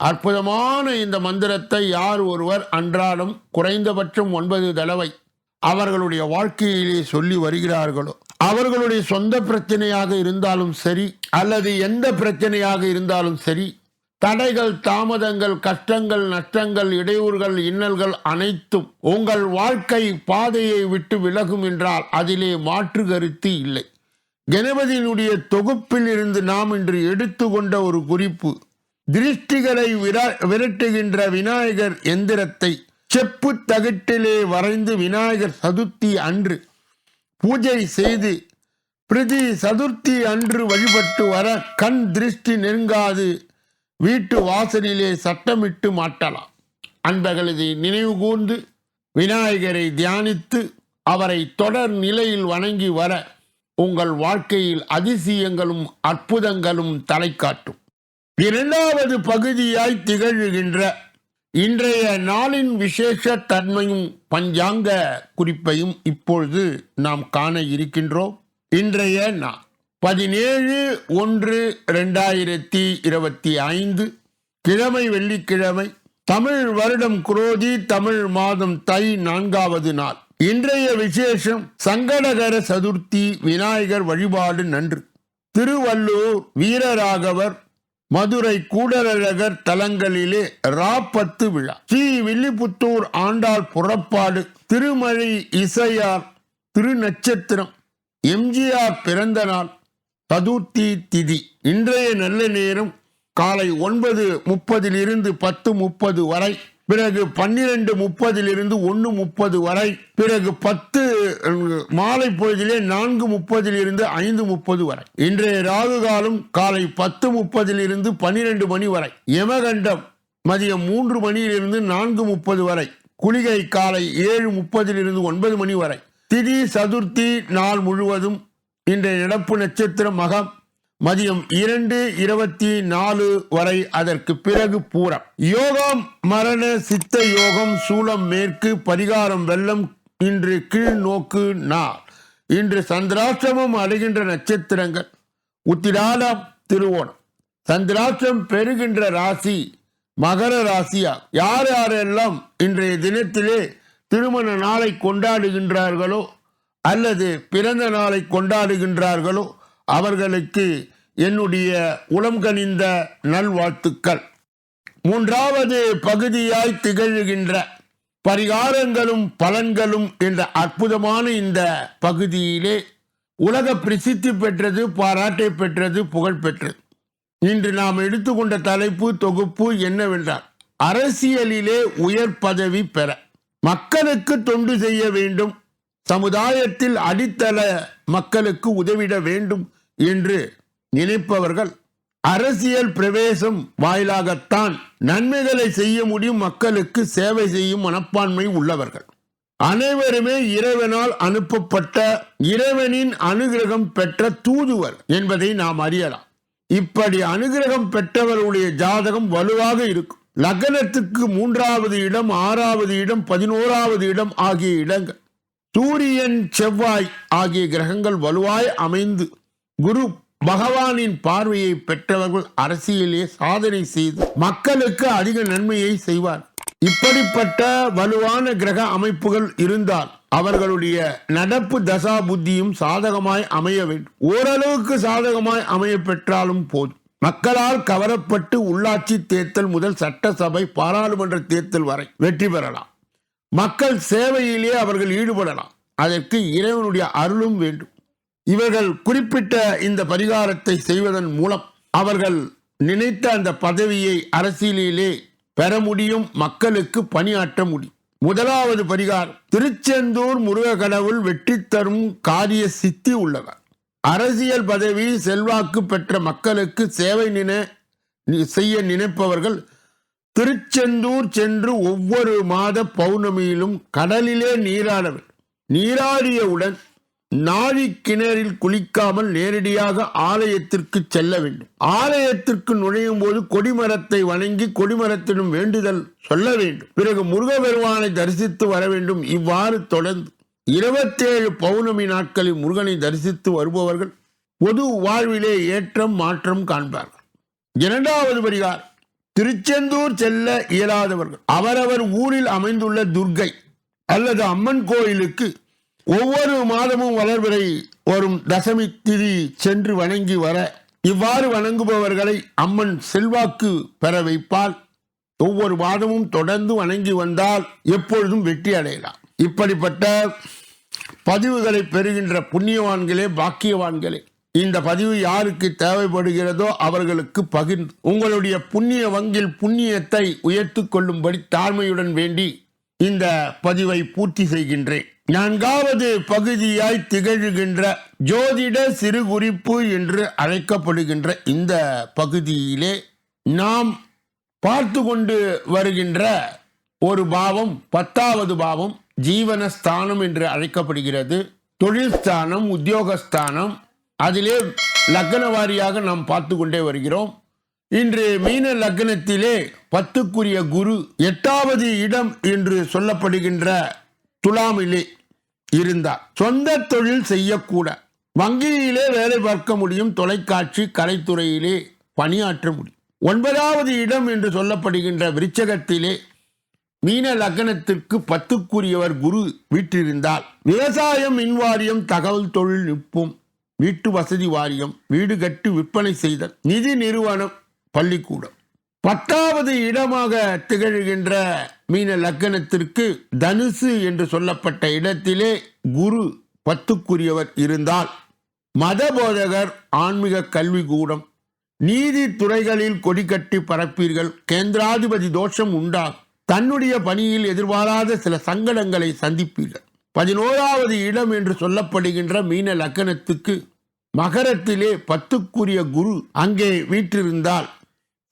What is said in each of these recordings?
அற்புதமான இந்த மந்திரத்தை யார் ஒருவர் அன்றாடம் குறைந்தபட்சம் ஒன்பது தடவை அவர்களுடைய வாழ்க்கையிலே சொல்லி வருகிறார்களோ அவர்களுடைய சொந்த பிரச்சனையாக இருந்தாலும் சரி அல்லது எந்த பிரச்சனையாக இருந்தாலும் சரி தடைகள் தாமதங்கள் கஷ்டங்கள் நஷ்டங்கள் இடையூறுகள் இன்னல்கள் அனைத்தும் உங்கள் வாழ்க்கை பாதையை விட்டு விலகும் என்றால் அதிலே மாற்று கருத்து இல்லை. கணபதியினுடைய தொகுப்பில் இருந்து நாம் இன்று எடுத்துக்கொண்ட ஒரு குறிப்பு திருஷ்டிகளை விரட்டுகின்ற விநாயகர் எந்திரத்தை செப்பு தகட்டிலே வரைந்து விநாயகர் சதுர்த்தி அன்று பூஜை செய்து பிரதி சதுர்த்தி அன்று வழிபட்டு வர கண் திருஷ்டி நெருங்காது வீட்டு வாசலிலே சட்டமிட்டு மாட்டலாம். அன்பர்களது நினைவு கூர்ந்து விநாயகரை தியானித்து அவரை தொடர் நிலையில் வணங்கி வர உங்கள் வாழ்க்கையில் அதிசயங்களும் அற்புதங்களும் தலை காட்டும் இரண்டாவது பகுதியாய் திகழ்கின்ற இன்றைய நாளின் விசேஷ தன்மையும் பஞ்சாங்க குறிப்பையும் இப்பொழுது நாம் காண இருக்கின்றோம். இன்றைய நாள் பதினேழு ஒன்று ரெண்டாயிரத்தி இருபத்தி ஐந்து கிழமை வெள்ளிக்கிழமை தமிழ் வருடம் குரோதி தமிழ் மாதம் தை நான்காவது நாள். இன்றைய விசேஷம் சங்கடகர சதுர்த்தி விநாயகர் வழிபாடு நன்று. திருவள்ளூர் வீரராகவர் மதுரை கூடரழகர் தலங்களிலே ராப்பத்து விழா. ஸ்ரீ வில்லிபுத்தூர் ஆண்டாள் புறப்பாடு திருமழி இசையார் திருநட்சத்திரம் எம்ஜிஆர் பிறந்த நாள் சதுர்த்தி திதி. இன்றைய நல்ல நேரம் காலை ஒன்பது முப்பதிலிருந்து பத்து முப்பது வரை. பிறகு பன்னிரண்டு முப்பதிலிருந்து ஒன்று முப்பது வரை பிறகு பத்து மாலை பொழுதிலே நான்கு முப்பதிலிருந்து ஐந்து முப்பது வரை. இன்றைய ராகு காலம் காலை பத்து முப்பதிலிருந்து பன்னிரண்டு மணி வரை. யமகண்டம் மதியம் மூன்று மணியிலிருந்து நான்கு முப்பது வரை. குளிகை காலை ஏழு முப்பதிலிருந்து ஒன்பது மணி வரை. திதி சதுர்த்தி நாள் முழுவதும் இன்றைய நடப்பு நட்சத்திரம் மகம் மதியம் இரண்டு இருபத்தி நாலு வரை அதற்கு பிறகு பூரம். யோகம் மரண சித்த யோகம் சூலம் மேற்கு பரிகாரம் வெள்ளம் இன்று கீழ் நோக்கு நாள். இன்று சந்திராஷ்டிரமம் அடைகின்ற நட்சத்திரங்கள். உத்திராடம் திருவோணம். சந்திராஷ்டிரம் பெறுகின்ற ராசி மகர ராசியா யார் யாரெல்லாம் இன்றைய தினத்திலே திருமண நாளை கொண்டாடுகின்றார்களோ அல்லது பிறந்த நாளை கொண்டாடுகின்றார்களோ அவர்களுக்கு என்னுடைய உளம் கனிந்த நல்வாழ்த்துக்கள். மூன்றாவது பகுதியாய் திகழ்கின்ற பரிகாரங்களும் பலன்களும் என்ற அற்புதமான இந்த பகுதியிலே உலக பிரசித்தி பெற்றது பாராட்டை பெற்றது புகழ் பெற்றது. இன்று நாம் எடுத்துக்கொண்ட தலைப்பு தொகுப்பு என்னவென்றால் அரசியலிலே உயர் பதவி பெற. மக்களுக்கு தொண்டு செய்ய வேண்டும். சமுதாயத்தில் அடித்தள மக்களுக்கு உதவிட வேண்டும் என்று நினைப்பவர்கள் அரசியல் பிரவேசம் வாயிலாகத்தான் நன்மைகளை செய்ய முடியும் மக்களுக்கு சேவை செய்யும் மனப்பான்மை உள்ளவர்கள். அனைவருமே இறைவனால் அனுப்பப்பட்ட இறைவனின் அனுகிரகம் பெற்ற தூதுவர் என்பதை நாம் அறியலாம். இப்படி அனுகிரகம் பெற்றவர்களுடைய ஜாதகம் வலுவாக இருக்கும். லக்னத்துக்கு மூன்றாவது இடம் ஆறாவது இடம் பதினோராவது இடம் ஆகிய இடங்கள். சூரியன் செவ்வாய் ஆகிய கிரகங்கள் வலுவாய் அமைந்து குரு பகவானின் பார்வையை பெற்றவர்கள் அரசியலே சாதனை செய்து மக்களுக்கு அதிக நன்மையை செய்வார். இப்படிப்பட்ட வலுவான கிரக அமைப்புகள் இருந்தால் அவர்களுடைய நடப்பு தசா புத்தியும் சாதகமாய் அமைய வேண்டும். ஓரளவுக்கு சாதகமாய் அமைய பெற்றாலும் போதும். மக்களால் கவரப்பட்டு உள்ளாட்சி தேர்தல் முதல் சட்டசபை பாராளுமன்ற தேர்தல் வரை வெற்றி பெறலாம். மக்கள் சேவையிலே அவர்கள் ஈடுபடலாம். அதற்கு இறைவனுடைய அருளும் வேண்டும். இவர்கள் குறிப்பிட்ட இந்த பரிகாரத்தை செய்வதன் மூலம் அவர்கள் நினைத்த அந்த பதவியை அரசியலிலே பெற முடியும் மக்களுக்கு பணியாற்ற முடியும். முதலாவது பரிகாரம் திருச்செந்தூர் முருக கடவுள் வெற்றி தரும் காரிய சித்தி உள்ளவர். அரசியல் பதவி செல்வாக்கு பெற்ற மக்களுக்கு சேவை நின செய்ய நினைப்பவர்கள் திருச்செந்தூர் சென்று ஒவ்வொரு மாத பௌர்ணமியிலும் கடலிலே நீராட வேண்டும். நீராடியவுடன் நாழி கிணறில் குளிக்காமல் நேரடியாக ஆலயத்திற்கு செல்ல வேண்டும். ஆலயத்திற்கு நுழையும் போது கொடிமரத்தை வணங்கி கொடிமரத்திடம் வேண்டுதல் சொல்ல வேண்டும். பிறகு முருகபெருமானை தரிசித்து வர வேண்டும். இவ்வாறு தொடர்ந்து இருபத்தேழு பௌர்ணமி நாட்களில் முருகனை தரிசித்து வருபவர்கள் பொது வாழ்விலே ஏற்றம் மாற்றம் காண்பார்கள். இரண்டாவது பரிகாரம் திருச்செந்தூர் செல்ல இயலாதவர்கள். அவரவர் ஊரில் அமைந்துள்ள துர்க்கை அல்லது அம்மன் கோயிலுக்கு ஒவ்வொரு மாதமும் வளர்பிறை வரும் தசமி திதி சென்று வணங்கி வர இவ்வாறு வணங்குபவர்களை அம்மன் செல்வாக்கு பெற வைப்பால் ஒவ்வொரு மாதமும் தொடர்ந்து வணங்கி வந்தால் எப்பொழுதும் வெற்றி அடையலாம். இப்படிப்பட்ட பதிவுகளை பெறுகின்ற புண்ணியவான்களே பாக்கியவான்களே இந்த பதிவு யாருக்கு தேவைப்படுகிறதோ அவர்களுக்கு பகிர்ந்து உங்களுடைய புண்ணிய வங்கில் புண்ணியத்தை உயர்த்து கொள்ளும்படி தாழ்மையுடன் வேண்டி இந்த பதிவை பூர்த்தி செய்கின்றேன். நான்காவது பகுதியாய் திகழ்கின்ற ஜோதிட சிறு குறிப்பு என்று அழைக்கப்படுகின்ற இந்த பகுதியிலே நாம் பார்த்து கொண்டு வருகின்ற ஒரு பாவம் பத்தாவது பாவம் ஜீவனஸ்தானம் என்று அழைக்கப்படுகிறது. தொழில்ஸ்தானம் உத்தியோகஸ்தானம் அதிலே லக்ன வாரியாக நாம் பார்த்து கொண்டே வருகிறோம். இன்று மீன லக்னத்திலே பத்துக்குரிய குரு எட்டாவது இடம் என்று சொல்லப்படுகின்ற துலாமிலே இருந்தார். சொந்த தொழில் செய்யக்கூட. வங்கியிலே வேலை பார்க்க முடியும் தொலைக்காட்சி கலைத்துறையிலே பணியாற்ற முடியும். ஒன்பதாவது இடம் என்று சொல்லப்படுகின்ற விருச்சகத்திலே மீன லக்னத்திற்கு பத்துக்குரியவர் குரு வீற்றிருந்தால் விவசாயம் மின்வாரியம் தகவல் தொழில்நுட்பம் வீட்டு வசதி வாரியம் வீடு கட்டி விற்பனை செய்தல் நிதி நிறுவனம் பள்ளிக்கூடம். பத்தாவது இடமாக திகழ்கின்ற மீன லக்கணத்திற்கு தனுசு என்று சொல்லப்பட்ட இடத்திலே குரு பத்துக்குரியவர் இருந்தால் மதபோதகர் ஆன்மீக கல்வி கூடம் நீதித்துறைகளில் கொடி பரப்பீர்கள் கேந்திராதிபதி தோஷம் உண்டாகும் தன்னுடைய பணியில் எதிர்பாராத சில சங்கடங்களை சந்திப்பீர்கள். பதினோராவது இடம் என்று சொல்லப்படுகின்ற மீன லக்கணத்துக்கு மகரத்திலே பத்துக்குரிய குரு அங்கே வீற்றிருந்தால்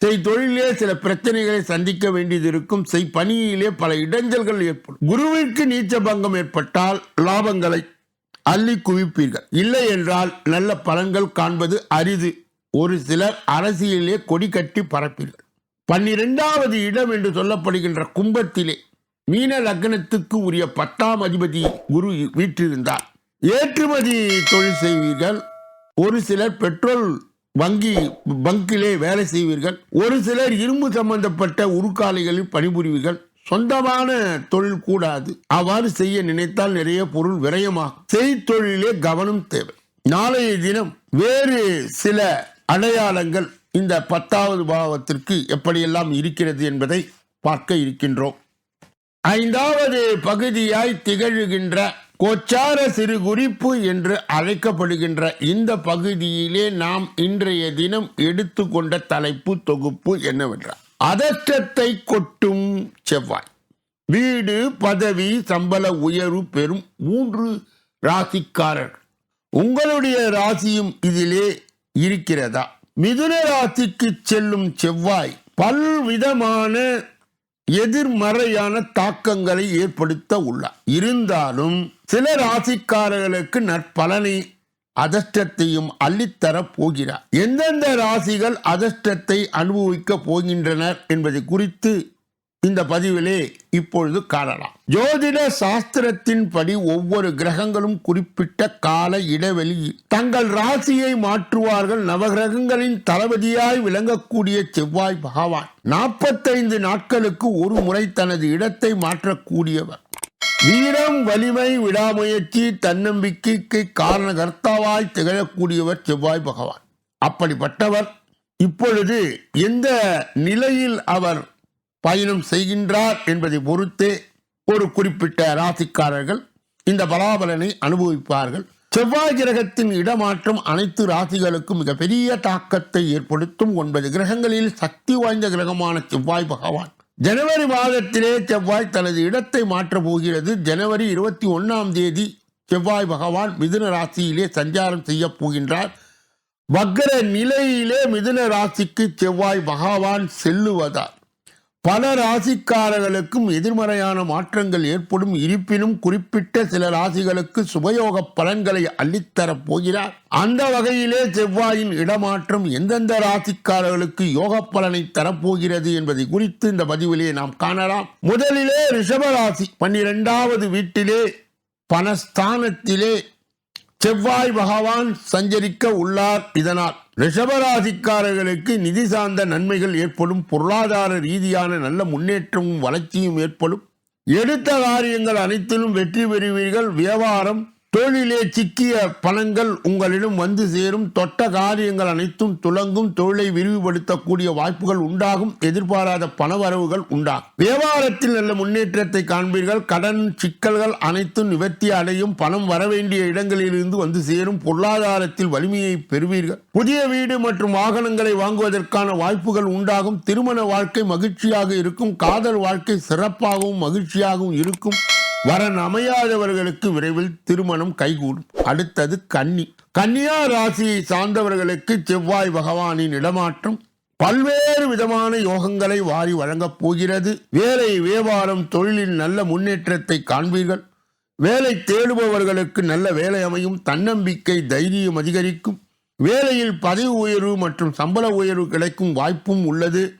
செய் தொழிலே சில பிரச்சனைகளை சந்திக்க வேண்டியது இருக்கும் செய் பணியிலே பல இடைஞ்சல்கள் ஏற்படும். குருவிற்கு நீச்ச பங்கம் ஏற்பட்டால் லாபங்களை அள்ளி குவிப்பீர்கள். இல்லை என்றால் நல்ல பலன்கள் காண்பது அரிது. ஒரு சிலர் அரசியலே கொடி கட்டி பரப்பீர்கள் பன்னிரெண்டாவது இடம் என்று சொல்லப்படுகின்ற கும்பத்திலே மீன லக்னத்துக்கு உரிய பத்தாம் அதிபதி குரு வீற்றிருந்தார். ஏற்றுமதி தொழில் செய்வீர்கள். ஒரு சிலர் பெட்ரோல் வங்கி பங்கிலே வேலை செய்வீர்கள். ஒரு சிலர் இரும்பு சம்பந்தப்பட்ட உருக்காலைகளில் பணிபுரிவீர்கள். சொந்தமான தொழில் கூடாது. அவ்வாறு செய்ய நினைத்தால் நிறைய பொருள் விரயமாகும். செய்தொழிலே கவனம் தேவை. நாளைய தினம் வேறு சில அடையாளங்கள் இந்த பத்தாவது பாவத்திற்கு எப்படியெல்லாம் இருக்கிறது என்பதை பார்க்க இருக்கின்றோம். ஐந்தாவது பகுதியாய் திகழ்கின்ற கொச்சார சிறு குறிப்பு என்று அழைக்கப்படுகின்ற இந்த பகுதியிலே நாம் இன்றைய தினம் எடுத்துக்கொண்ட தலைப்பு தொகுப்பு என்னவென்றால் அதஷ்டத்தை கொட்டும் செவ்வாய். வீடு பதவி சம்பள உயர்வு பெறும் மூன்று ராசிக்காரர் உங்களுடைய ராசியும் இதிலே இருக்கிறதா? மிதுன ராசிக்கு செல்லும் செவ்வாய் பல்விதமான எதிர்மறையான தாக்கங்களை ஏற்படுத்த உள்ளார் இருந்தாலும் சில ராசிக்காரர்களுக்கு நற்பலனை அதிர்ஷ்டத்தையும் அள்ளித்தரப் போகிறார். எந்தெந்த ராசிகள் அதிர்ஷ்டத்தை அனுபவிக்க போகின்றனர் என்பது குறித்து இந்த பதிவிலே இப்பொழுது காணலாம். ஜோதிட சாஸ்திரத்தின்படி ஒவ்வொரு கிரகங்களும் குறிப்பிட்ட கால இடைவெளியில் தங்கள் ராசியை மாற்றுவார்கள் நவகிரகங்களின் தளபதியாய் விளங்கக்கூடிய செவ்வாய் பகவான். நாற்பத்தைந்து நாட்களுக்கு ஒரு முறை தனது இடத்தை மாற்றக்கூடியவர். வீரம் வலிமை விடாமுயற்சி தன்னம்பிக்கைக்கு காரணகர்த்தாவாய் திகழக்கூடியவர் செவ்வாய் பகவான். அப்படிப்பட்டவர் இப்பொழுது எந்த நிலையில் அவர் பயணம் செய்கின்றார் என்பதை பொறுத்தே ஒரு குறிப்பிட்ட ராசிக்காரர்கள் இந்த பலாபலனை அனுபவிப்பார்கள். செவ்வாய் கிரகத்தின் இடமாற்றம் அனைத்து ராசிகளுக்கும் மிகப்பெரிய தாக்கத்தை ஏற்படுத்தும் ஒன்பது கிரகங்களில் சக்தி வாய்ந்த கிரகமான செவ்வாய் பகவான். ஜனவரி மாதத்திலே செவ்வாய் தனது இடத்தை மாற்றப் போகிறது. ஜனவரி இருபத்தி ஒன்னாம் தேதி செவ்வாய் பகவான் மிதுன ராசியிலே சஞ்சாரம் செய்ய போகின்றார். வக்ர நிலையிலே மிதுன ராசிக்கு செவ்வாய் பகவான் செல்லுவதால் பல ராசிக்காரர்களுக்கும் எதிர்மறையான மாற்றங்கள் ஏற்படும். இருப்பினும் குறிப்பிட்ட சில ராசிகளுக்கு சுபயோக பலன்களை அள்ளித்தரப் போகிறார். அந்த வகையிலே செவ்வாயின் இடமாற்றம் எந்தெந்த ராசிக்காரர்களுக்கு யோக பலனை தரப்போகிறது என்பதை குறித்து இந்த பதிவிலே நாம் காணலாம். முதலிலே ரிஷபராசி பன்னிரெண்டாவது வீட்டிலே பணஸ்தானத்திலே செவ்வாய் பகவான் சஞ்சரிக்க உள்ளார். இதனால் ரிஷபராசிக்காரர்களுக்கு நிதி சார்ந்த நன்மைகள் ஏற்படும் பொருளாதார ரீதியான நல்ல முன்னேற்றமும் வளர்ச்சியும் ஏற்படும். எடுத்த காரியங்கள் அனைத்திலும் வெற்றி பெறுவீர்கள். வியாபாரம் தொழிலே சிக்கிய பணங்கள் உங்களிடம் வந்து சேரும். தொட்ட காரியங்கள் அனைத்தும் துலங்கும் தொழிலை விரிவுபடுத்தக்கூடிய வாய்ப்புகள் உண்டாகும். எதிர்பாராத பணவரவுகள் உண்டாகும். வியாபாரத்தில் நல்ல முன்னேற்றத்தை காண்பீர்கள். கடன் சிக்கல்கள் அனைத்தும் நிவர்த்தி அடையும். பணம் வரவேண்டிய இடங்களிலிருந்து வந்து சேரும். பொருளாதாரத்தில் வலிமையை பெறுவீர்கள். புதிய வீடு மற்றும் வாகனங்களை வாங்குவதற்கான வாய்ப்புகள் உண்டாகும். திருமண வாழ்க்கை மகிழ்ச்சியாக இருக்கும். காதல் வாழ்க்கை சிறப்பாகவும் மகிழ்ச்சியாகவும் இருக்கும். வரன் அமையாதவர்களுக்கு விரைவில் திருமணம் கைகூடும். அடுத்தது கன்னி. கன்னியா ராசியை சார்ந்தவர்களுக்கு செவ்வாய் பகவானின் இடமாற்றம். பல்வேறு விதமான யோகங்களை வாரி வழங்கப் போகிறது. வேலை வியாபாரம் தொழிலில் நல்ல முன்னேற்றத்தை காண்பீர்கள். வேலை தேடுபவர்களுக்கு நல்ல வேலை அமையும். தன்னம்பிக்கை தைரியம் அதிகரிக்கும். வேலையில் பதவி உயர்வு மற்றும் சம்பள உயர்வு கிடைக்கும் வாய்ப்பும் உள்ளது.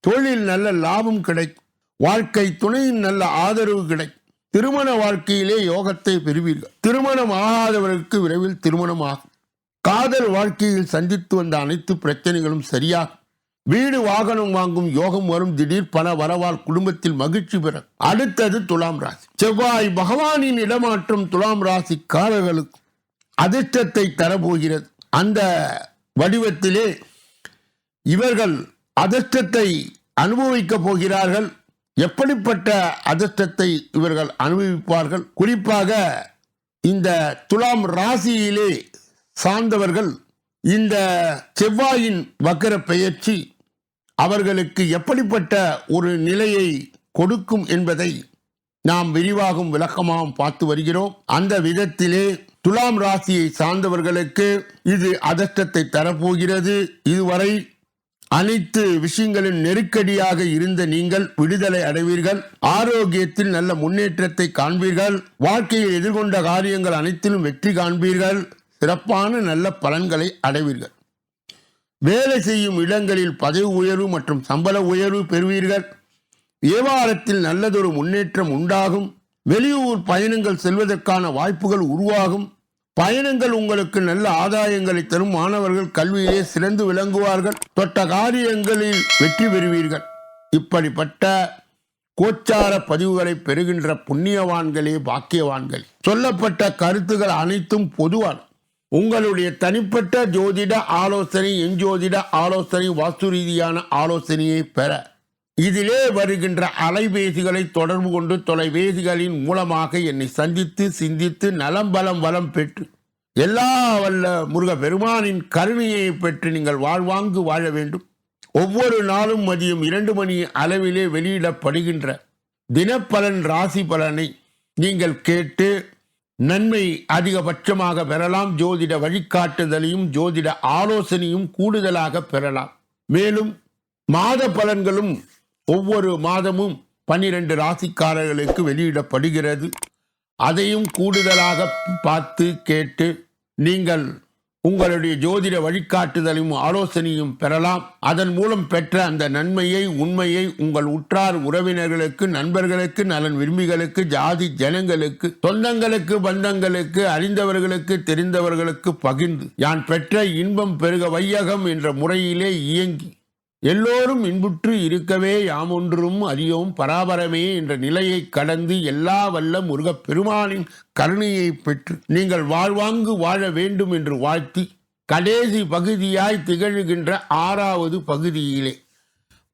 தொழிலில் நல்ல லாபம் கிடைக்கும். வாழ்க்கை துணையின் நல்ல ஆதரவு கிடைக்கும். திருமண வாழ்க்கையிலே யோகத்தை பெறுவீர்கள். திருமணம் ஆகாதவர்களுக்கு விரைவில் திருமணம் ஆகும் காதல் வாழ்க்கையில் சந்தித்து வந்த அனைத்து பிரச்சனைகளும் சரியாகும். வீடு வாகனம் வாங்கும் யோகம் வரும். திடீர் பண வரவால் குடும்பத்தில் மகிழ்ச்சி பெற. அடுத்தது துலாம் ராசி. செவ்வாய் பகவானின் இடமாற்றம் துலாம் ராசிக்காரர்களுக்கு அதிர்ஷ்டத்தை தரப்போகிறது. அந்த வடிவத்திலே இவர்கள் அதிர்ஷ்டத்தை அனுபவிக்கப் போகிறார்கள். எப்படிப்பட்ட அதிர்ஷ்டத்தை இவர்கள் அனுபவிப்பார்கள்? குறிப்பாக இந்த துலாம் ராசியிலே சார்ந்தவர்கள் இந்த செவ்வாயின் வக்கர பெயர்ச்சி அவர்களுக்கு எப்படிப்பட்ட ஒரு நிலையை கொடுக்கும் என்பதை நாம் விரிவாகவும் விளக்கமாகவும் பார்த்து வருகிறோம். அந்த விதத்திலே துலாம் ராசியை சார்ந்தவர்களுக்கு இது அதிர்ஷ்டத்தை தரப்போகிறது. இதுவரை அனைத்து விஷயங்களின் நெருக்கடியாக இருந்த நீங்கள் விடுதலை அடைவீர்கள். ஆரோக்கியத்தில் நல்ல முன்னேற்றத்தை காண்பீர்கள். வாழ்க்கையில் எதிர்கொண்ட காரியங்கள் அனைத்திலும் வெற்றி காண்பீர்கள். சிறப்பான நல்ல பலன்களை அடைவீர்கள். வேலை செய்யும் இடங்களில் பதவி உயர்வு மற்றும் சம்பள உயர்வு பெறுவீர்கள். வியாபாரத்தில் நல்லதொரு முன்னேற்றம் உண்டாகும். வெளியூர் பயணங்கள் செல்வதற்கான வாய்ப்புகள் உருவாகும். பயணங்கள் உங்களுக்கு நல்ல ஆதாயங்களை தரும். மாணவர்கள் கல்வியிலே சிறந்து விளங்குவார்கள். தொட்ட காரியங்களில் வெற்றி பெறுவீர்கள். இப்படிப்பட்ட கோச்சார பதிவுகளை பெறுகின்ற புண்ணியவான்களே பாக்கியவான்கள். சொல்லப்பட்ட கருத்துகள் அனைத்தும் பொதுவான. உங்களுடைய தனிப்பட்ட ஜோதிட ஆலோசனை எஞ்சோதிட ஆலோசனை வாஸ்து ரீதியான ஆலோசனையை பெற இதிலே வருகின்ற அலைபேசிகளை தொடர்பு கொண்டு தொலைபேசிகளின் மூலமாக என்னை சந்தித்து சிந்தித்து நலம் பலம் வளம் பெற்று எல்லா வல்ல முருக பெருமானின் கருணையை பெற்று நீங்கள் வாழ்வாங்கு வாழ வேண்டும். ஒவ்வொரு நாளும் மதியம் இரண்டு மணி அளவிலே வெளியிடப்படுகின்ற தினப்பலன் ராசி பலனை நீங்கள் கேட்டு நன்மை அதிகபட்சமாக பெறலாம். ஜோதிட வழிகாட்டுதலையும் ஜோதிட ஆலோசனையும் கூடுதலாக பெறலாம். மேலும் மாத பலன்களும் ஒவ்வொரு மாதமும் பன்னிரண்டு ராசிக்காரர்களுக்கு வெளியிடப்படுகிறது. அதையும் கூடுதலாக பார்த்து கேட்டு நீங்கள் உங்களுடைய ஜோதிட வழிகாட்டுதலையும் ஆலோசனையும் பெறலாம். அதன் மூலம் பெற்ற அந்த நன்மையை உண்மையை உங்கள் உற்றார் உறவினர்களுக்கு நண்பர்களுக்கு நலன் விரும்பிகளுக்கு ஜாதி ஜனங்களுக்கு சொந்தங்களுக்கு பந்தங்களுக்கு அறிந்தவர்களுக்கு தெரிந்தவர்களுக்கு பகிர்ந்து யான் பெற்ற இன்பம் பெருக வையகம் என்ற முறையிலே இயங்கி எல்லோரும் இன்புற்று இருக்கவே யாமொன்றும் அறியோம் பராபரமே என்ற நிலையை கடந்து எல்லா வல்ல முருகப் பெருமானின் கருணையை பெற்று நீங்கள் வாழ்வாங்கு வாழ வேண்டும் என்று வாழ்த்தி கடைசி பகுதியாய் திகழ்கின்ற ஆறாவது பகுதியிலே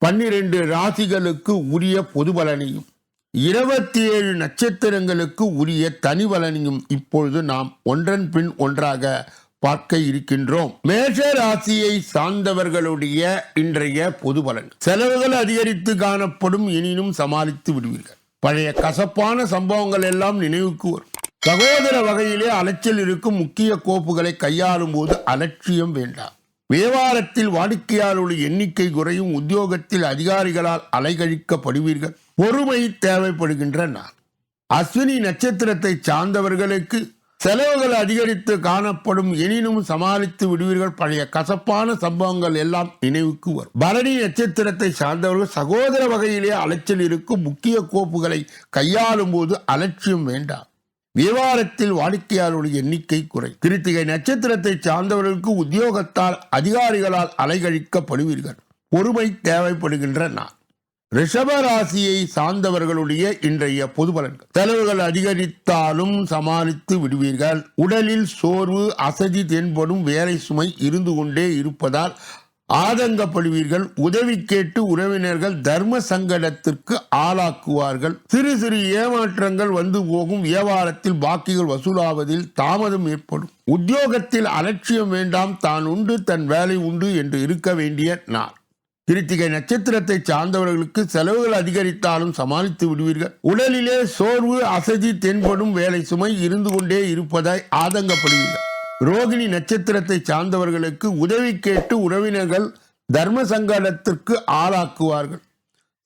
பன்னிரண்டு ராசிகளுக்கு உரிய பொது பலனையும் இருபத்தி ஏழு நட்சத்திரங்களுக்கு உரிய தனி பலனையும் இப்பொழுது நாம் ஒன்றன் பின் ஒன்றாக பார்க்க இருக்கின்றோம். மேஷ ராசியை சார்ந்தவர்களுடைய இன்றைய பொது பலன் செலவுகள் அதிகரித்து காணப்படும் எனினும் சமாளித்து விடுவீர்கள். பழைய கசப்பான சம்பவங்கள் எல்லாம் நினைவுக்கு வரும். சகோதர வகையிலே அலைச்சல் இருக்கும் முக்கிய கோப்புகளை கையாளும் போது அலட்சியம் வேண்டாம். வியாபாரத்தில் வாடிக்கையாளர்களுடைய எண்ணிக்கை குறையும் உத்தியோகத்தில் அதிகாரிகளால் அலைகழிக்கப்படுவீர்கள். பொறுமை தேவைப்படுகின்ற நாள். அஸ்வினி நட்சத்திரத்தை சார்ந்தவர்களுக்கு செலவுகள் அதிகரித்து காணப்படும் எனினும் சமாளித்து விடுவீர்கள். பழைய கசப்பான சம்பவங்கள் எல்லாம் நினைவுக்கு வரும். பரணி நட்சத்திரத்தை சார்ந்தவர்கள் சகோதர வகையிலே அலைச்சல் இருக்கும் முக்கிய கோப்புகளை கையாளும் போது அலட்சியம் வேண்டாம். விவகாரத்தில் வாடிக்கையாளருடைய எண்ணிக்கை குறை கிருத்திகை நட்சத்திரத்தை சார்ந்தவர்களுக்கு உத்தியோகத்தால் அதிகாரிகளால் அலைகழிக்கப்படுவீர்கள். பொறுமை தேவைப்படுகின்ற நாள் ரிஷப ராசியை சார்ந்தவர்களுடைய இன்றைய பொது பலன்கள் செலவுகள் அதிகரித்தாலும் சமாளித்து விடுவீர்கள். உடலில் சோர்வு அசதி தென்படும் வேலை சுமை இருந்து கொண்டே இருப்பதால் ஆதங்கப்படுவீர்கள். உதவி கேட்டு உறவினர்கள் தர்ம சங்கடத்திற்கு ஆளாக்குவார்கள். சிறு சிறு ஏமாற்றங்கள் வந்து போகும். வியாபாரத்தில் பாக்கிகள் வசூலாவதில் தாமதம் ஏற்படும். உத்தியோகத்தில் அலட்சியம் வேண்டாம். தான் உண்டு தன் வேலை உண்டு என்று இருக்க வேண்டிய நாள். கிருத்திகை நட்சத்திரத்தை சார்ந்தவர்களுக்கு செலவுகள் அதிகரித்தாலும் சமாளித்து விடுவீர்கள். உடலிலே சோர்வு அசதி தென்படும் வேலை சுமை இருந்து கொண்டே இருப்பதாய் ஆதங்கப்படுவீர்கள். ரோகிணி நட்சத்திரத்தை சார்ந்தவர்களுக்கு உதவி கேட்டு உறவினர்கள் தர்ம சங்கடத்திற்கு ஆளாக்குவார்கள்.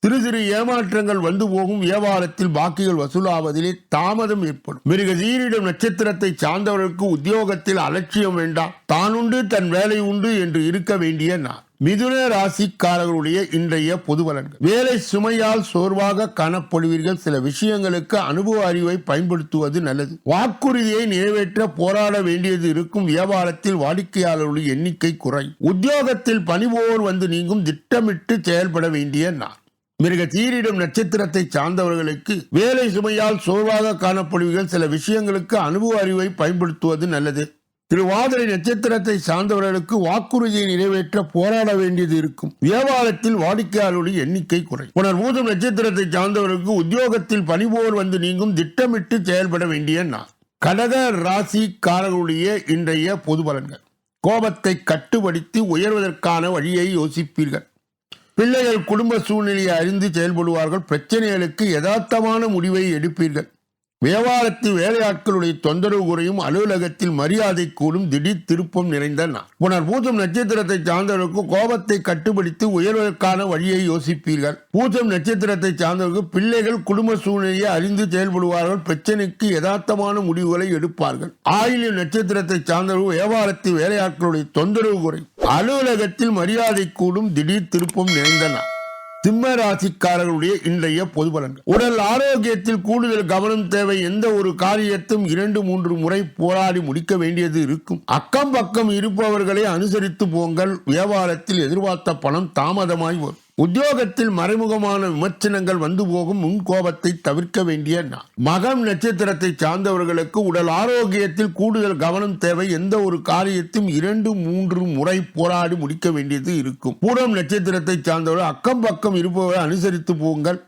சிறு சிறு ஏமாற்றங்கள் வந்து போகும் வியாபாரத்தில் பாக்கிகள் வசூலாவதிலே தாமதம் ஏற்படும். மிருக சீரிடம் நட்சத்திரத்தை சார்ந்தவர்களுக்கு உத்தியோகத்தில் அலட்சியம் வேண்டாம். தானுண்டு தன் வேலை உண்டு என்று இருக்க வேண்டிய நான் மிதுன ராசிக்காரர்களுடைய இன்றைய பொது பலன்கள். வேலை சுமையால் சோர்வாக காணப்படுவீர்கள். சில விஷயங்களுக்கு அனுபவ அறிவை பயன்படுத்துவது நல்லது. வாக்குறுதியை நிறைவேற்ற போராட வேண்டியது இருக்கும். வியாபாரத்தில் வாடிக்கையாளர்களுடைய எண்ணிக்கை குறை உத்தியோகத்தில் பணிபோர் வந்து நீங்கும். திட்டமிட்டு செயல்பட வேண்டிய நான் மிருக தீரிடும் நட்சத்திரத்தை சார்ந்தவர்களுக்கு வேலை சுமையால் சோர்வாக காணப்படுவீர்கள். சில விஷயங்களுக்கு அனுபவ அறிவை பயன்படுத்துவது நல்லது. திருவாதிரை நட்சத்திரத்தை சார்ந்தவர்களுக்கு வாக்குறுதியை நிறைவேற்ற போராட வேண்டியது இருக்கும். வியாபாரத்தில் வாடிக்கையாளருடைய எண்ணிக்கை குறை. புனர்பூதம் நட்சத்திரத்தை சார்ந்தவர்களுக்கு உத்தியோகத்தில் பணிபோர் வந்து நீங்கும் திட்டமிட்டு செயல்பட வேண்டிய நாள். கடக ராசிக்காரர்களுடைய இன்றைய பொது பலன்கள். கோபத்தை கட்டுப்படுத்தி உயர்வதற்கான வழியை யோசிப்பீர்கள். பிள்ளைகள் குடும்ப சூழ்நிலையை அறிந்து செயல்படுவார்கள். பிரச்சனைகளுக்கு யதார்த்தமான முடிவை எடுப்பீர்கள். வியாபாரத்தில் வேலையாட்களுடைய தொந்தரவு குறையும் அலுவலகத்தில் மரியாதை கூடும் திடீர் திருப்பம் நிறைந்த நாள். புனர் பூஜம் நட்சத்திரத்தை சார்ந்தவர்களுக்கு கோபத்தை கட்டுப்படுத்தி உயர்வதற்கான வழியை யோசிப்பீர்கள். பூஜம் நட்சத்திரத்தை சார்ந்தவர்கள் பிள்ளைகள் குடும்ப சூழ்நிலையை அறிந்து செயல்படுவார்கள். பிரச்சனைக்கு யதார்த்தமான முடிவுகளை எடுப்பார்கள். ஆயிலியம் நட்சத்திரத்தை சார்ந்தவர்கள் வியாபாரத்தில் வேலையாட்களுடைய தொந்தரவு குறையும். அலுவலகத்தில் மரியாதை கூடும் திடீர் திருப்பம் நிறைந்த நாள். சிம்ம ராசிக்காரர்களுடைய இன்றைய பொது பலன்கள். உடல் ஆரோக்கியத்தில் கூடுதல் கவனம் தேவை. எந்த ஒரு காரியத்தும் இரண்டு மூன்று முறை போராடி முடிக்க வேண்டியது இருக்கும். அக்கம் பக்கம் இருப்பவர்களை அனுசரித்து போங்கள். வியாபாரத்தில் எதிர்பார்த்த பணம் தாமதமாய் வரும். உத்தியோகத்தில் மறைமுகமான விமர்சனங்கள் வந்து போகும் முன் கோபத்தை தவிர்க்க வேண்டிய மகம் நட்சத்திரத்தை சார்ந்தவர்களுக்கு உடல் ஆரோக்கியத்தில் கூடுதல் கவனம் தேவை. எந்த ஒரு காரியத்தையும் இரண்டு மூன்று முறை போராடி முடிக்க வேண்டியது இருக்கும். பூரம் நட்சத்திரத்தை சார்ந்தவர்கள் அக்கம் பக்கம் இருப்பவரை அனுசரித்து போங்கள்.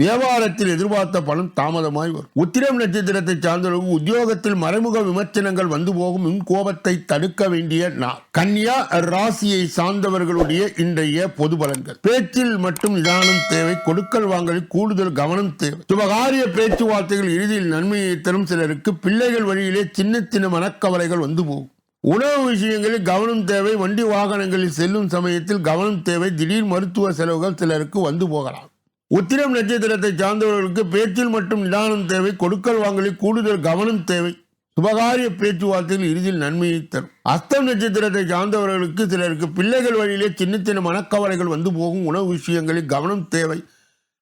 வியாபாரத்தில் எதிர்பார்த்த பலன் தாமதமாய் வரும். உத்திரம் நட்சத்திரத்தை சார்ந்தவர்களுக்கு உத்தியோகத்தில் மறைமுக விமர்சனங்கள் வந்து போகும். கோபத்தை தடுக்க வேண்டிய நாள். கன்யா ராசியை சார்ந்தவர்களுடைய இன்றைய பொது பலன்கள். பேச்சில் மட்டும் நிதானம் தேவை. கொடுக்கல் வாங்கலில் கூடுதல் கவனம் தேவை. சுபகாரிய பேச்சுவார்த்தைகள் இறுதியில் நன்மையை தரும் சிலருக்கு பிள்ளைகள் வழியிலே சின்ன சின்ன மனக்கவலைகள் வந்து போகும். உணவு விஷயங்களில் கவனம் தேவை. வண்டி வாகனங்களில் செல்லும் சமயத்தில் கவனம் தேவை. திடீர் மருத்துவ செலவுகள் சிலருக்கு வந்து போகலாம். உத்திரம் நட்சத்திரத்தை சார்ந்தவர்களுக்கு பேச்சில் மட்டும் நிதானம் தேவை கொடுக்கல் வாங்கலில் கூடுதல் கவனம் தேவை. சுபகாரிய பேச்சுவார்த்தையில் இறுதியில் நன்மையை தரும். அஸ்தம் நட்சத்திரத்தை சார்ந்தவர்களுக்கு சிலருக்கு பிள்ளைகள் வழியிலே சின்ன சின்ன மனக்கவலைகள் வந்து போகும். உணவு விஷயங்களில் கவனம் தேவை.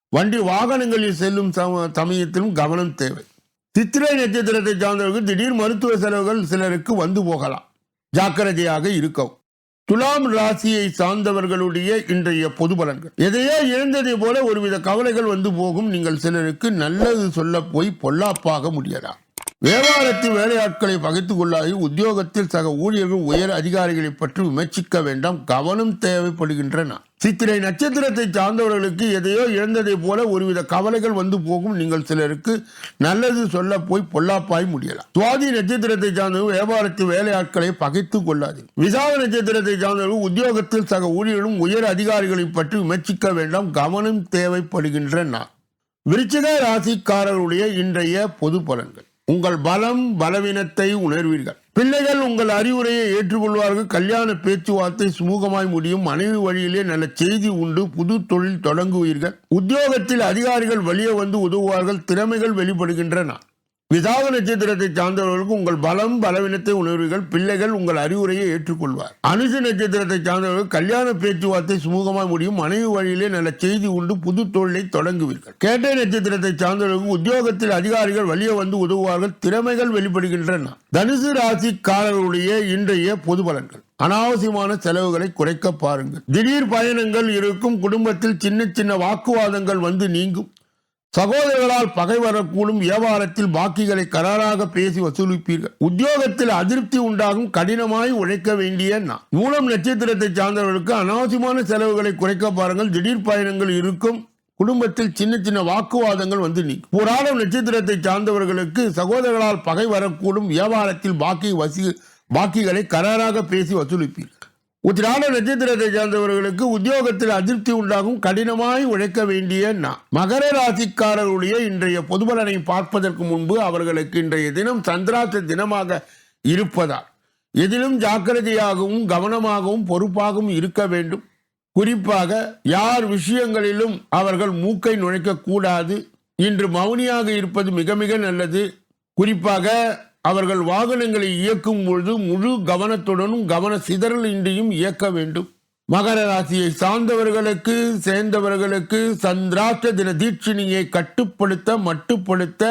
வண்டி வாகனங்களில் செல்லும் சம- சமயத்திலும் கவனம் தேவை. சித்திரை நட்சத்திரத்தை சார்ந்தவர்களுக்கு திடீர் மருத்துவ செலவுகள் சிலருக்கு வந்து போகலாம். ஜாக்கிரதையாக இருக்கவும். துலாம் ராசியை சார்ந்தவர்களுடைய இன்றைய பொது பலன்கள். எதையோ இழந்ததை போல ஒருவித கவலைகள் வந்து போகும். நீங்கள் சிலருக்கு நல்லது சொல்ல போய் பொல்லாப்பாக முடியலாம். வியாபாரத்தில் வேலையாட்களை பகைத்துக் கொள்ளாது உத்தியோகத்தில் சக ஊழியர்கள் உயர் அதிகாரிகளை பற்றி விமர்சிக்க வேண்டாம். கவனம் தேவைப்படுகின்றன. சித்திரை நட்சத்திரத்தை சார்ந்தவர்களுக்கு எதையோ இழந்ததை போல ஒருவித கவலைகள் வந்து போகும் நீங்கள் சிலருக்கு நல்லது சொல்ல போய் பொல்லாப்பாய் முடியலாம். சுவாதி நட்சத்திரத்தை சார்ந்தவர்கள் வியாபாரத்து வேலையாட்களை பகைத்து கொள்ளாது விசாக நட்சத்திரத்தை சார்ந்தவர்கள் உத்தியோகத்தில் சக ஊழியர்களும் உயர் அதிகாரிகளை பற்றி விமர்சிக்க வேண்டாம். கவனம் தேவைப்படுகின்றன. விருச்சிக ராசிக்காரர்களுடைய இன்றைய பொது பலன்கள். உங்கள் பலம் பலவீனத்தை உணர்வீர்கள். பிள்ளைகள் உங்கள் அறிவுரையை ஏற்றுக்கொள்வார்கள். கல்யாண பேச்சுவார்த்தை சுமூகமாய் முடியும். மனைவி வழியிலே நல்ல செய்தி உண்டு. புது தொழில் தொடங்குவீர்கள். உத்தியோகத்தில் அதிகாரிகள் வெளியே வந்து உதவுவார்கள். திறமைகள் வெளிப்படுகின்றன. விசாக நட்சத்திரத்தை சார்ந்தவர்களுக்கு உங்கள் பலம் பலவீனத்தை உணர்வீர்கள். பிள்ளைகள் உங்கள் அறிவுரையை ஏற்றுக்கொள்வார். அனுச நட்சத்திரத்தை சார்ந்தவர்கள் கல்யாண பேச்சுவார்த்தை சுமூகமாக முடியும். மனைவி வழியிலே நல்ல செய்தி உண்டு. புது தொழிலை தொடங்குவீர்கள். கேட்டை நட்சத்திரத்தை சார்ந்தவர்களுக்கு உத்தியோகத்தில் அதிகாரிகள் வெளியே வந்து உதவுவார்கள். திறமைகள் வெளிப்படுகின்றன. தனுசு ராசிக்காரர்களுடைய இன்றைய பொது பலன்கள். அனாவசியமான செலவுகளை குறைக்க பாருங்கள். திடீர் பயணங்கள் இருக்கும் குடும்பத்தில் சின்ன சின்ன வாக்குவாதங்கள் வந்து நீங்கும். சகோதரர்களால் பகை வரக்கூடும் வியாபாரத்தில் பாக்கிகளை கராராக பேசி வசூலிப்பீர்கள். உத்தியோகத்தில் அதிருப்தி உண்டாகும் கடினமாய் உழைக்க வேண்டிய நான் மூலம் நட்சத்திரத்தை சார்ந்தவர்களுக்கு அனாவசியமான செலவுகளை குறைக்க பாருங்கள். திடீர் பயணங்கள் இருக்கும் குடும்பத்தில் சின்ன சின்ன வாக்குவாதங்கள் வந்து நீ புராணம் நட்சத்திரத்தை சார்ந்தவர்களுக்கு சகோதரர்களால் பகை வரக்கூடும் வியாபாரத்தில் பாக்கி வசி பாக்கிகளை கராராக பேசி வசூலிப்பீர்கள். உத்திராட நட்சத்திரத்தை சார்ந்தவர்களுக்கு உத்தியோகத்தில் அதிருப்தி உண்டாகும் கடினமாய் உழைக்க வேண்டிய நான் மகர ராசிக்காரருடைய இன்றைய பொதுபலனை பார்ப்பதற்கு முன்பு அவர்களுக்கு இன்றைய தினம் சந்திராத்த தினமாக இருப்பதால் எதிலும் ஜாக்கிரதையாகவும் கவனமாகவும் பொறுப்பாகவும் இருக்க வேண்டும். குறிப்பாக யார் விஷயங்களிலும் அவர்கள் மூக்கை நுழைக்க கூடாது இன்று மௌனியாக இருப்பது மிக மிக நல்லது. குறிப்பாக அவர்கள் வாகனங்களை இயக்கும் பொழுது முழு கவனத்துடனும் கவன சிதறலின்றியும் இயக்க வேண்டும். மகர ராசியை சார்ந்தவர்களுக்கு சேர்ந்தவர்களுக்கு சந்திராஷ்ட தின தீட்சிணியை கட்டுப்படுத்த மட்டுப்படுத்த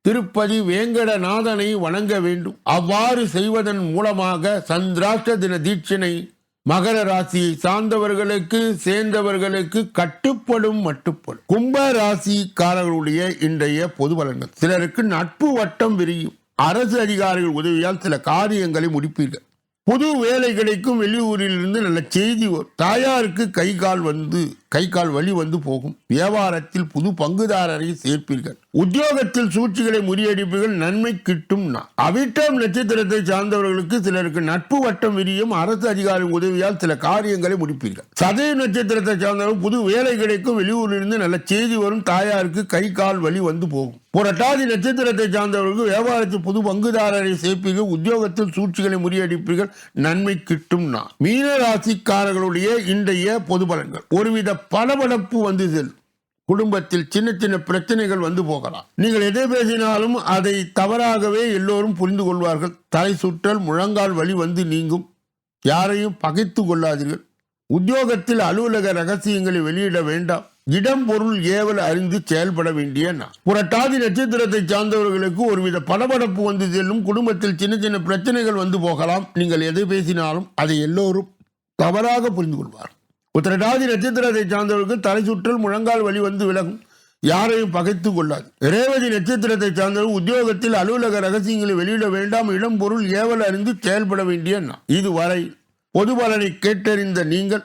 திருப்பதி வேங்கடநாதனை வணங்க வேண்டும். அவ்வாறு செய்வதன் மூலமாக சந்திராஷ்ட தின தீட்சிணை மகர ராசியை சார்ந்தவர்களுக்கு சேர்ந்தவர்களுக்கு கட்டுப்படும் மட்டுப்படும். கும்ப ராசிக்காரர்களுடைய இன்றைய பொது பலன்கள். சிலருக்கு நட்பு வட்டம் விரியும். அரசு அதிகாரிகள் உதவியால் சில காரியங்களை முடிப்பீர்கள். புது வேலை கிடைக்கும் வெளியூரிலிருந்து நல்ல செய்தி வரும். தாயாருக்கு கை கால் வந்து கை கால் வலி வந்து போகும். வியாபாரத்தில் புது பங்குதாரரை சேர்ப்பீர்கள். உத்தியோகத்தில் சூழ்ச்சிகளை முறியடிப்பீர்கள் நன்மை கிட்டும் அவிட்டம் நட்சத்திரத்தை சார்ந்தவர்களுக்கு சிலருக்கு நட்பு வட்டம் விரியும் அரசு அதிகாரி உதவியால் சில காரியங்களை முடிப்பீர்கள். சதய நட்சத்திரத்தை சார்ந்தவர்கள் புது வேலை கிடைக்கும் வெளியூரிலிருந்து நல்ல செய்தி வரும் தாயாருக்கு கை கால் வலி வந்து போகும். புரட்டாதி நட்சத்திரத்தை சார்ந்தவர்களுக்கு வியாபாரத்தில் புது பங்குதாரரை சேர்ப்பீர்கள் உத்தியோகத்தில் சூழ்ச்சிகளை முறியடிப்பீர்கள் நன்மை கிட்டும் மீனராசிக்காரர்களுடைய இன்றைய பொது பலன்கள். ஒருவித பளபளப்பு வந்து செல்லும் குடும்பத்தில் சின்ன சின்ன பிரச்சனைகள் வந்து போகலாம். நீங்கள் எதை பேசினாலும் அதை தவறாகவே எல்லோரும் புரிந்து கொள்வார்கள். தலை சுற்றல் முழங்கால் வலி வந்து நீங்கும். யாரையும் பகைத்து கொள்ளாதீர்கள். உத்தியோகத்தில் அலுவலக ரகசியங்களை வெளியிட வேண்டாம். இடம் பொருள் ஏவல் அறிந்து செயல்பட வேண்டிய நான் புரட்டாதி நட்சத்திரத்தை சார்ந்தவர்களுக்கு ஒருவித படபடப்பு வந்து செல்லும். குடும்பத்தில் சின்ன சின்ன பிரச்சனைகள் வந்து போகலாம். நீங்கள் எதை பேசினாலும் அதை எல்லோரும் தவறாக புரிந்து கொள்வார்கள். உத்திரட்டாதி நட்சத்திரத்தை சார்ந்தவர்களுக்கு தலை சுற்றல் முழங்கால் வழி வந்து விலகும். யாரையும் பகைத்து கொள்ளாது. ரேவதி நட்சத்திரத்தை சார்ந்தவர் உத்தியோகத்தில் அலுவலக ரகசியங்களை வெளியிட வேண்டாம். இடம் பொருள் ஏவல் அறிந்து செயல்பட வேண்டிய நான் இதுவரை பொது பலனை கேட்டறிந்த நீங்கள்